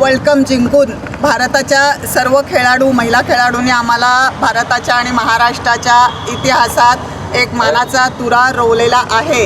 World cup जिंकून भारताच्या सर्व खेळाडू महिला खेळाडूंनी आम्हाला भारताच्या आणि महाराष्ट्राच्या इतिहासात एक मानाचा तुरा रोवलेला आहे.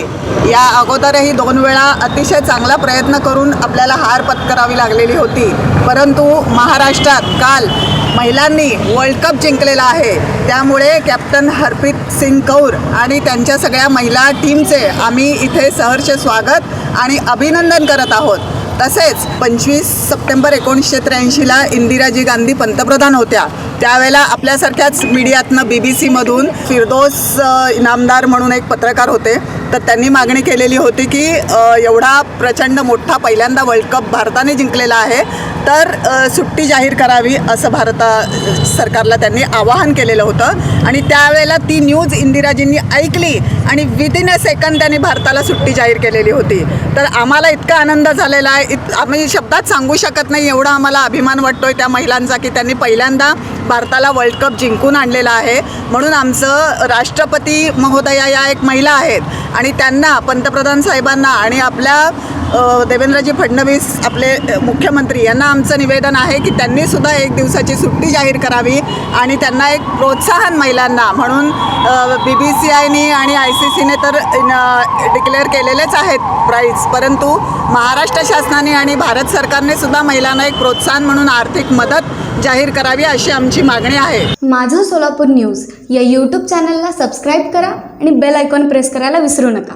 या अगोदरही दोन वेळा अतिशय चांगला प्रयत्न करून आपल्याला हार पत्करावी लागलेली होती. परंतु महाराष्ट्रात काल महिलांनी वर्ल्ड कप जिंकलेला आहे. त्यामुळे कॅप्टन हरप्रीत सिंग कौर आणि त्यांच्या सगळ्या महिला टीमचे आम्ही इथे सहर्ष स्वागत आणि अभिनंदन करत आहोत. तसेच पंचवीस सप्टेंबर एकोणीसशे त्र्याऐंशीला इंदिराजी गांधी पंतप्रधान होत्या. त्यावेळेला आपल्यासारख्याच मीडियातनं बी बी सीमधून फिरदोस इनामदार म्हणून एक पत्रकार होते. तर त्यांनी मागणी केलेली होती की एवढा प्रचंड मोठा पहिल्यांदा वर्ल्ड कप भारताने जिंकलेला आहे तर सुट्टी जाहीर करावी असं भारता सरकारला त्यांनी आवाहन केलेलं होतं. आणि त्यावेळेला ती न्यूज इंदिराजींनी ऐकली आणि विदिन अ सेकंद त्यांनी भारताला सुट्टी जाहीर केलेली होती. तर आम्हाला इतका आनंद झालेला आहे. इत आम्ही शब्दात सांगू शकत नाही एवढा आम्हाला अभिमान वाटतो आहे त्या महिलांचा की त्यांनी पहिल्यांदा भारताला वर्ल्ड कप जिंकून आणलेला आहे. म्हणून आमचं राष्ट्रपती महोदया या एक महिला आहेत. आणि त्यांना पंतप्रधान साहेबांना आणि आपल्या देवेंद्रजी फडणवीस आपले मुख्यमंत्री यांना आमचं निवेदन आहे की त्यांनी सुद्धा एक दिवसाची सुट्टी जाहीर करावी आणि त्यांना एक प्रोत्साहन महिलांना म्हणून बी बी सी आयनी आणि आय सी सीने तर डिक्लेअर केलेलेच आहेत प्राईज परंतु महाराष्ट्र शासनाने आणि भारत सरकारने सुद्धा महिलांना एक प्रोत्साहन म्हणून आर्थिक मदत जाहीर करावी अशी आमची मागणी आहे. माझं सोलापूर न्यूज या यूट्यूब चॅनलला सबस्क्राईब करा आणि बेल आयकॉन प्रेस करायला विसरू नका.